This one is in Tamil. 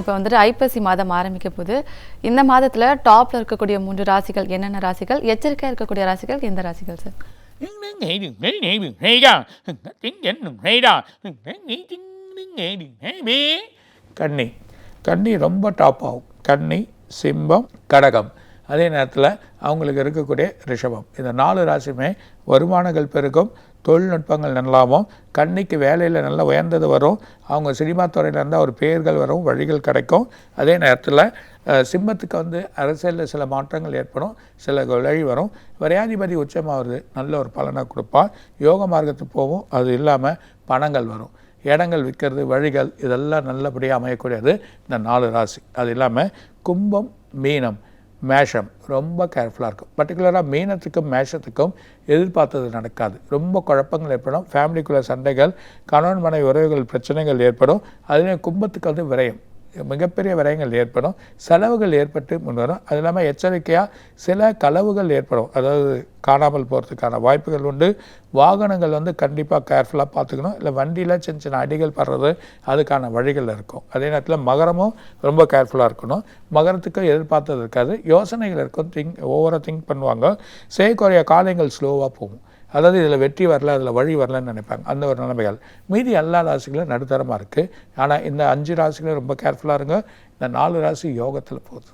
இப்போ வந்துட்டு ஐப்பசி மாதம் ஆரம்பிக்க போது இந்த மாதத்தில் டாப்பில் இருக்கக்கூடிய மூன்று ராசிகள் என்னென்ன ராசிகள்? எச்சரிக்கையாக இருக்கக்கூடிய ராசிகள் எந்த ராசிகள் சார் கண்ணி கண்ணி ரொம்ப டாப் ஆகும். கண்ணி சிம்பம் கடகம். அதே நேரத்தில் அவங்களுக்கு இருக்கக்கூடிய ரிஷபம். இந்த நாலு ராசியுமே வருமானங்கள் பெருகும் தொழில்நுட்பங்கள் நல்லாவும் கண்ணிக்கு வேலையில் நல்லா உயர்ந்தது வரும் அவங்க சினிமா துறையில் இருந்தால் ஒரு பெயர்கள் வரும் வழிகள் கிடைக்கும். அதே நேரத்தில் சிம்மத்துக்கு வந்து அரசியலில் சில மாற்றங்கள் ஏற்படும் சில வழி வரும். விரையாதிபதி உச்சமாகிறது நல்ல ஒரு பலனை கொடுப்பான் யோக மார்க்கத்துக்கு போகும் அது இல்லாமல் பணங்கள் வரும். இடங்கள் விற்கிறது வழிகள் இதெல்லாம் நல்லபடியாக அமையக்கூடியது இந்த நாலு ராசி. அது இல்லாமல் கும்பம் மீனம். மேஷம். ரொம்ப கேர்ஃபுல்லாக இருக்கும். பர்டிகுலராக மீனத்துக்கும் மேஷத்துக்கும் எதிர்பார்த்தது நடக்காது. ரொம்ப குழப்பங்கள் ஏற்படும். ஃபேமிலிக்குள்ள சண்டைகள் கணவன் மனைவி உறவுகள் பிரச்சனைகள் ஏற்படும். அதுலேயும் கும்பத்துக்கு வந்து விரயம். மிகப்பெரிய விரயங்கள் ஏற்படும். செலவுகள் ஏற்பட்டு முன்வரும் அது இல்லாமல் எச்சரிக்கையாக சில களவுகள் ஏற்படும். அதாவது காணாமல் போகிறதுக்கான வாய்ப்புகள் உண்டு. வாகனங்கள் வந்து கண்டிப்பாக கேர்ஃபுல்லாக பார்த்துக்கணும். இல்லை வண்டியில் சின்ன சின்ன அடிகள் படுறது அதுக்கான வழிகள் இருக்கும். அதே நேரத்தில் மகரமும் ரொம்ப கேர்ஃபுல்லாக இருக்கணும். மகரத்துக்கு எதிர்பார்த்தது இருக்காது. யோசனைகள் இருக்கும். திங்க் ஓவராக திங்க் பண்ணுவாங்க. செய்யக்கூடிய காலங்கள் ஸ்லோவாக போகும். அதாவது இதில் வெற்றி வரல அதில் வழி வரலன்னு நினைப்பாங்க. அந்த ஒரு நிலைமைகள். மீதி எல்லா ராசிகளும் நடுத்தரமாக இருக்குது ஆனால் இந்த அஞ்சு ராசிகளும் ரொம்ப கேர்ஃபுல்லாக இருங்க. இந்த நாலு ராசி யோகத்தில் போகுது